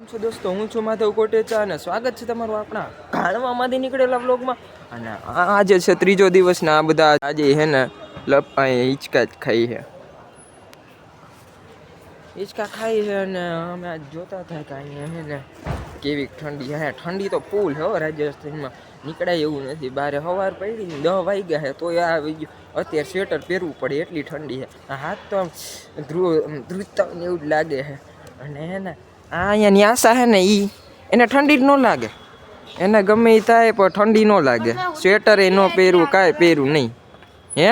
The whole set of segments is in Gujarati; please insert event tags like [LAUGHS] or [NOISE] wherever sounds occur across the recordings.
છો દોસ્તો? હું છું માધવ કોટેચા અને સ્વાગત છે તમારું આપણા ઘાણવામાંથી નીકળેલા વ્લોગમાં અને આ છે ત્રીજો દિવસ ને આ બધા આજે હે ને, લપ અહીં જ ખાઈ છે હિંચકા ખાઈ છે અને અમે આજ જોતા થાય કે અહીંયા હે ને, કેવી ઠંડી હે. ઠંડી તો ફૂલ હે રાજસ્થાનમાં. નીકળાય એવું નથી. બારે સવાર પડી ને દહ વાગ્યા છે તોય આ આવી ગયું અત્યારે સ્વેટર પહેરવું પડે, એટલી ઠંડી છે હાથ તો આમ ધ્રુવ ધ્રુજતા એવું જ લાગે છે અને હે ને આ અહીંયા ન્યાસા હે ને એ એને ઠંડી જ ન લાગે. એને ગમે એ થાય પણ ઠંડી ન લાગે. સ્વેટર એ ન પહેરવું કાંઈ પહેરવું નહીં. હે?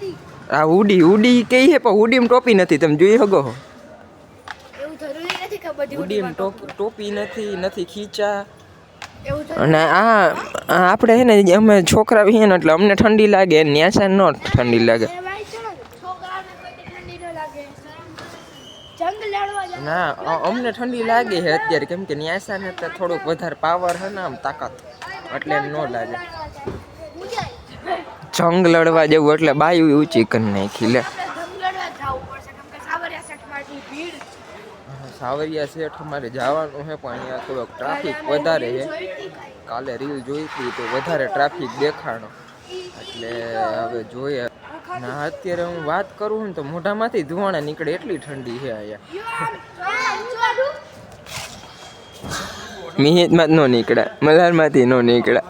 છે આ હુડી. હુડી કઈ છે પણ હુડીમાં ટોપી નથી. તમે જોઈ શકો છો. હુડીમાં ટોપી નથી નથી ખીચા. અને આ આ આપણે હે ને અમે છોકરા છીએ ને એટલે અમને ઠંડી લાગે ન્યાસા ન ઠંડી લાગે એ ભાઈ ચલો છોકરાને કોઈ દી ઠંડી ન લાગે જંગ લડવા જાય ના અમને ઠંડી લાગે છે અત્યારે, કેમ કે ન્યાસા ને તો થોડુંક વધારે પાવર છે ને આમ તાકાત, એટલે ન લાગે. જંગ લડવા જેવું, એટલે બાયુ ઊંચી કરી નાખી, લે. સાવરિયા શેઠ અમારે જવાનું છે, પણ અહીંયા થોડોક ટ્રાફિક વધારે છે? કાલે રીલ જોઈતી તો વધારે ટ્રાફિક દેખાણો. એટલે હવે જોઈએ. ના અત્યારે હું વાત કરું ને તો મોઢામાંથી ધુવાણા નીકળે એટલી ઠંડી છે અહીંયા. મિહિતમાં ન નીકળે મલારમાંથી ન નીકળે.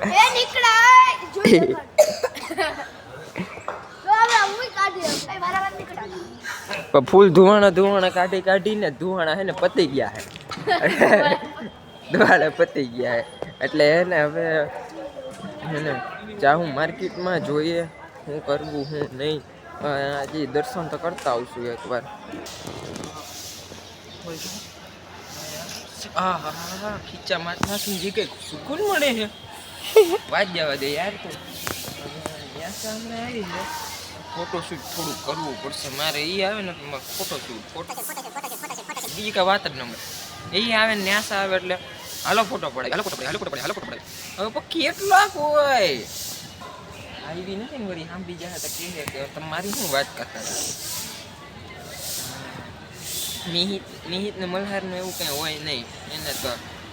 પણ. ફૂલ ધુવાણા ધુવાણા કાઢી કાઢીને ધુવાણા હે ને પતી ગયા હે. ધુવાણા પતી ગયા હે. એટલે હે ને હવે હે ને જાઉં માર્કેટમાં જોઈએ. શું કરવું શું નહીં. હજી દર્શન તો કરતા આવશું એકવાર. આ હા હા હા, ખીચા માથાથી જે કંઈક સુકૂન મળે છે. વાત જવા દે યાર તો ત્યાં સામે આવી છે. ફોટોશૂટ થોડું કરવું પડશે. મારે એ આવે ને તો મારે ફોટોશૂટ ફોટો બીજી કાંઈ વાત જ ન મળે. એ આવે ને ન્યાસ આવે એટલે હાલો ફોટો પડે હાલો ફોટો પડે હાલો ફોટો પડે હાલો ફોટો પડે હવે પણ કેટલા હોય. આવી નથી ને વળી આમ બીજા હતા કે તમારી શું વાત કરતા હતા? મિહિત મિહિત ને મલ્હારનું એવું કંઈ હોય નહીં. એને તો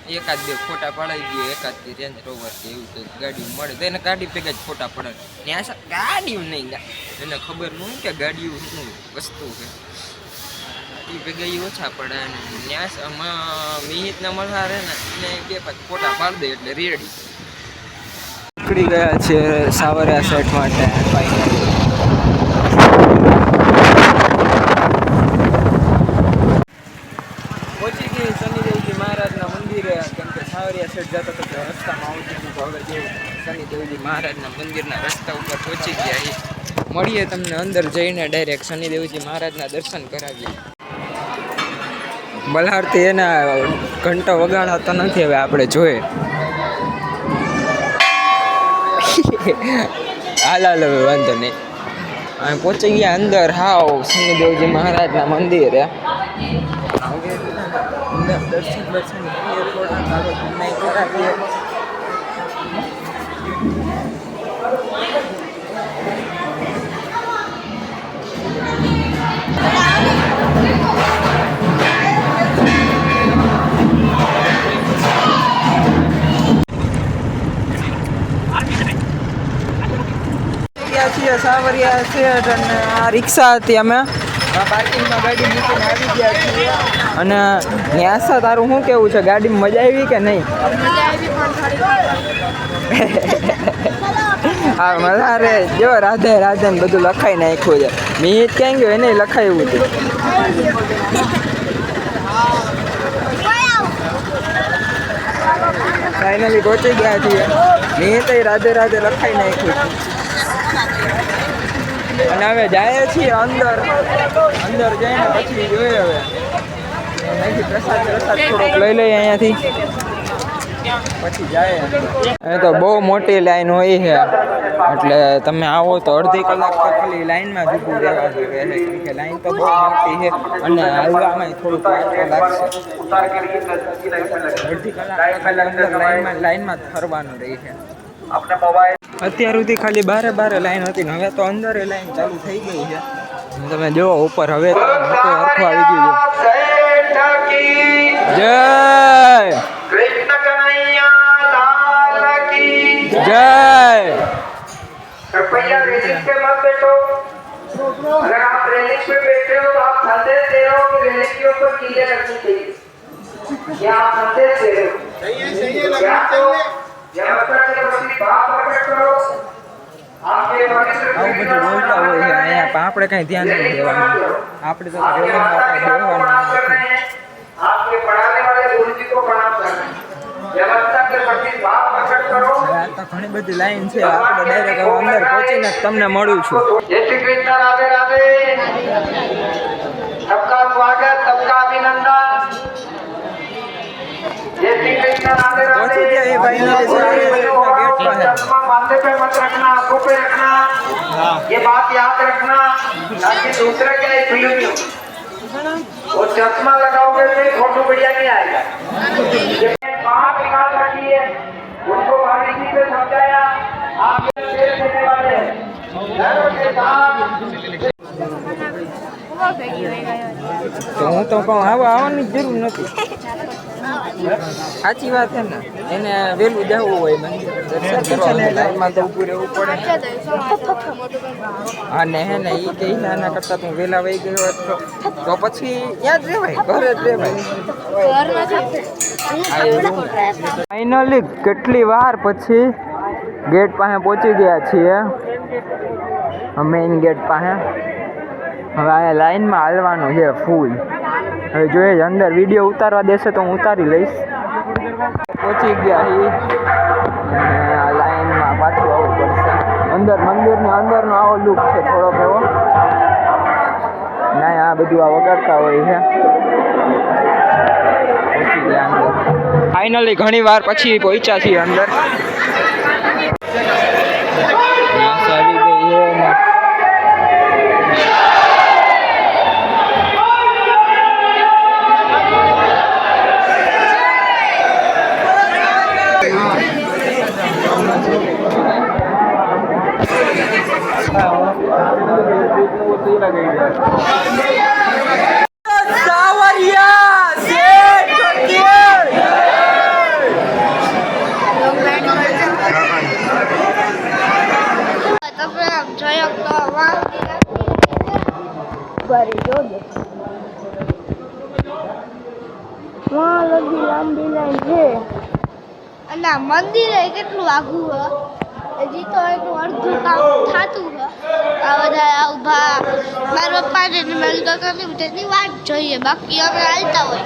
એકાદ બે ફોટા પડાવી દઈએ એકાદથી રેન્જ રોવર કે એવું કંઈક ગાડી મળે તો એને ગાડી ભેગા જ ફોટા પડાવે. ત્યાં સા- ગાડીઓ નહીં એને ખબર ન હોય કે ગાડીઓ શું વસ્તુ છે. ગાડી ભેગા એ ઓછા પડે અને ન્યાસ મિહિત ને મલ્હાર ને એને બે પાંચ ફોટા પાડી દે એટલે રેડી નીકળી ગયા છે સાવરિયા સેટ માટે. પહોંચી ગઈ શનિદેવજી મહારાજના મંદિરે, કેમ કે સાવરિયા સેટ જતો તો રસ્તામાં આવતું હતું, તો હવે જે શનિદેવજી મહારાજના મંદિરના રસ્તા ઉપર પહોંચી ગયા મળીએ તમને અંદર જઈને ડાયરેક્ટ શનિદેવજી મહારાજના દર્શન કરાવીએ. બલહારથી એના ઘંટો વગાડાતો નથી હવે આપણે જોઈએ. [LAUGHS] હાલ હાલ, હવે વાંધો નહીં. અમે પહોંચી ગયા અંદર હાવ શનિદેવજી મહારાજના મંદિરે. દર્શન દર્શન ગયા છીએ સાવરિયા શેઠ અને આ રિક્ષા હતી અમે. પાર્કિંગમાં ગાડી મૂકીને આવી ગયા છીએ. અને ન્યાસા તારું શું કેવું છે? ગાડીમાં મજા આવી કે નહીં? હા મલ્હારે જો રાધે રાધે ને બધું લખાઈ નાખ્યું છે. મીત ક્યાં ગયો? એને લખાયું હતું. ફાઇનલી પહોંચી ગયા છીએ. મિહિત રાધે રાધે લખાઈ નાખ્યું. છે અને હવે જાય છીએ અંદર. અંદર જઈને પછી જોઈએ હવે. અહીંથી પ્રસાદ પ્રસાદ થોડોક લઈ લઈએ અહીંયાથી. પછી જાય અહીં તો બહુ મોટી લાઈન હોય છે. એટલે તમે આવો તો અડધી કલાક તો ખાલી લાઈનમાં જ કે લાઈન તો બહુ મોટી છે અને આવવામાં થોડુંક લાગશે. અડધી કલાક લાઈનમાં લાઈનમાં જ ફરવાનું રહે છે. અત્યાર સુધી ખાલી બારે બારે લાઈન હતી ને હવે તો અંદર લાઈન ચાલુ થઈ ગઈ છે તમે જુઓ ઉપર હવે તો હરખું આવી ગયું છે જય कृष्ण कन्हैया लाल की જય कृपया रेलिंग पे मत बैठो अगर आप रेलिंग पे बैठे हो तो आप संदेश दे रहे हो कि रेलिंग के ऊपर कीले रखनी चाहिए या आप संदेश दे रहे हो या तो या मतलब के આવું બધું બોલતા હોય છે. અહીંયા પણ આપણે કાંઈ ધ્યાન નથી દેવાનું. આપણે તો ઘણી બધી લાઈન છે. આપણે ડાયરેક્ટ હવે અંદર પહોંચીને તમને મળું છું. જય શ્રી કૃષ્ણ રાધે રાધે સબકા સ્વાગત સબકા અભિનંદન જય શ્રી કૃષ્ણ. રાધે રાધે राधे गया ये भाई ने जैसे आगे से अपना गेट पर है। चश्मा माथे पे मत रखना आंखों पे रखना ये बात याद रखना ताकि दूसरे क्या है फिल्म में वो चश्मा लगाओगे तो ये फोटो बढ़िया नहीं आएगा ये बात याद रखिए उनको बारीकी से समझाया आप ये शेर देने वाले हैं धर्म के साथ તો હું તો કહું આવા આવવાની જ જરૂર નથી સાચી વાત છે ને. એને વહેલું જવું હોય લાઈનમાં તો ઊભું રહેવું પડે. અને હે ને એ કે નાના કરતા તું વહેલા વહી ગયો હોત તો પછી ત્યાં જ રહેવાય, ઘરે જ રહેવાય. ફાઇનલી કેટલી વાર પછી ગેટ પાસે પહોંચી ગયા છીએ. મેઇન ગેટ પાસે. હવે આ લાઈનમાં હાલવાનું છે ફૂલ હવે જોઈએ અંદર વીડિયો ઉતારવા દેશે તો હું ઉતારી લઈશ. પહોંચી ગયા આ લાઈનમાં પાછું આવવું પડશે. અંદર મંદિરની અંદરનો આવો લુક છે થોડોક એવો. ના, આ બધું આ વગાડતા હોય છે. ફાઇનલી ઘણી વાર પછી પહોંચ્યા છીએ અંદર. વાહ લગી લાંબી લાઈન છે અને આ મંદિરે કેટલું આઘું હ હજી તો એનું અડધું કામ થતું હ આ બધા ઊભા મારા પપ્પાને ને મારી કાકાની બધાની વાત જોઈએ. બાકી અમે હાલતા હોય.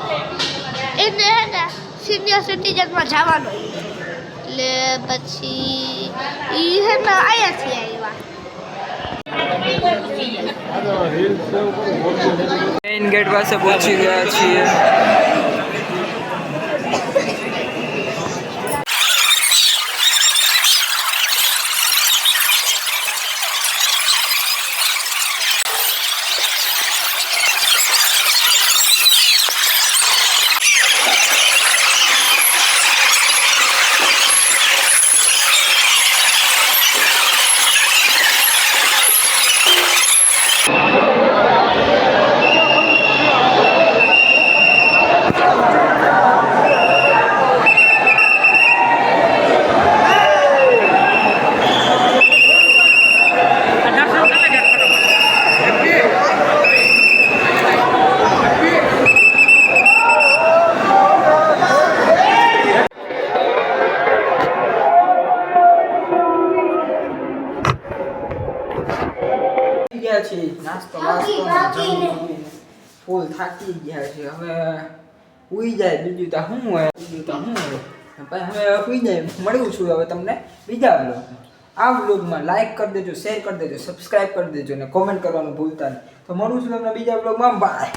એને હે ને સિનિયર સિટીઝનમાં જવાનું એટલે પછી એ હે ને અહીંયાથી આવ્યા. મેઇન ગેટ પાસે પહોંચી ગયા છીએ થઈ ગયા છીએ નાસ્તો ને. ફૂલ થાકી ગયા છે. હવે ઉઈ જાય બીજું તો શું હોય? બીજું તો શું હોય? ભાઈ હવે ઉઈ જાય. મળું છું હવે તમને બીજા વ્લોગમાં આ બ્લોગમાં લાઈક કરી દેજો શેર કરી દેજો સબસ્ક્રાઈબ કરી દેજો અને કોમેન્ટ કરવાનું ભૂલતા નહીં. તો મળું છું તમને બીજા બ્લોગમાં બાય